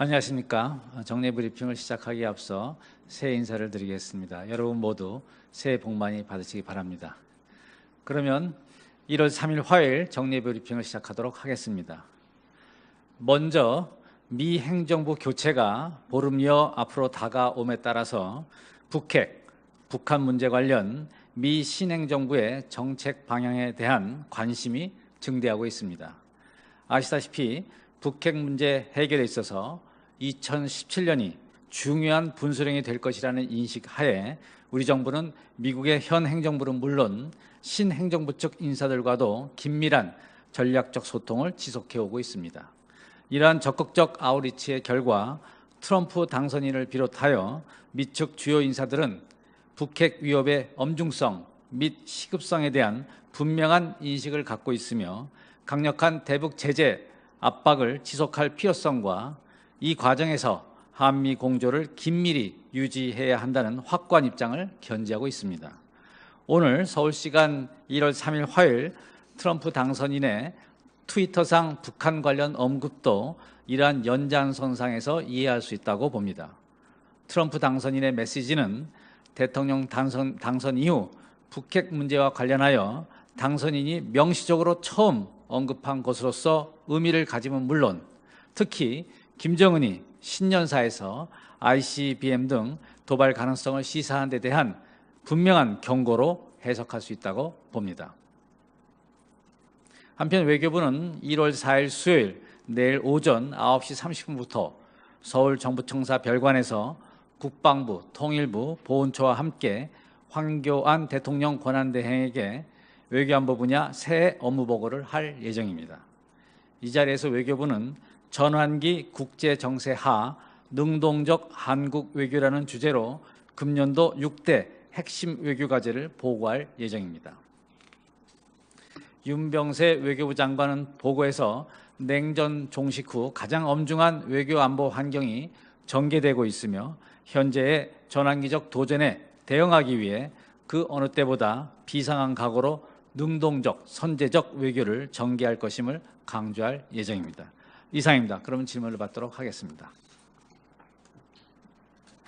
안녕하십니까. 정례 브리핑을 시작하기에 앞서 새해 인사를 드리겠습니다. 여러분 모두 새해 복 많이 받으시기 바랍니다. 그러면 1월 3일 화요일 정례 브리핑을 시작하도록 하겠습니다. 먼저 미 행정부 교체가 보름여 앞으로 다가옴에 따라서 북핵, 북한 문제 관련 미 신행정부의 정책 방향에 대한 관심이 증대하고 있습니다. 아시다시피 북핵 문제 해결에 있어서 2017년이 중요한 분수령이 될 것이라는 인식 하에 우리 정부는 미국의 현 행정부는 물론 신행정부 쪽 인사들과도 긴밀한 전략적 소통을 지속해 오고 있습니다. 이러한 적극적 아우리치의 결과 트럼프 당선인을 비롯하여 미측 주요 인사들은 북핵 위협의 엄중성 및 시급성에 대한 분명한 인식을 갖고 있으며 강력한 대북 제재 압박을 지속할 필요성과 이 과정에서 한미 공조를 긴밀히 유지해야 한다는 확고한 입장을 견지하고 있습니다. 오늘 서울 시간 1월 3일 화요일 트럼프 당선인의 트위터상 북한 관련 언급도 이러한 연장선상에서 이해할 수 있다고 봅니다. 트럼프 당선인의 메시지는 대통령 당선, 당선 이후 북핵 문제와 관련하여 당선인이 명시적으로 처음 언급한 것으로서 의미를 가지면 물론 특히 김정은이 신년사에서 ICBM 등 도발 가능성을 시사한 데 대한 분명한 경고로 해석할 수 있다고 봅니다. 한편 외교부는 1월 4일 수요일 내일 오전 9시 30분부터 서울 정부청사 별관에서 국방부, 통일부, 보훈처와 함께 황교안 대통령 권한대행에게 외교안보 분야 새 업무 보고를 할 예정입니다. 이 자리에서 외교부는 전환기 국제 정세 하 능동적 한국 외교라는 주제로 금년도 6대 핵심 외교 과제를 보고할 예정입니다. 윤병세 외교부 장관은 보고에서 냉전 종식 후 가장 엄중한 외교 안보 환경이 전개되고 있으며 현재의 전환기적 도전에 대응하기 위해 그 어느 때보다 비상한 각오로 능동적 선제적 외교를 전개할 것임을 강조할 예정입니다. 이상입니다. 그럼 질문을 받도록 하겠습니다.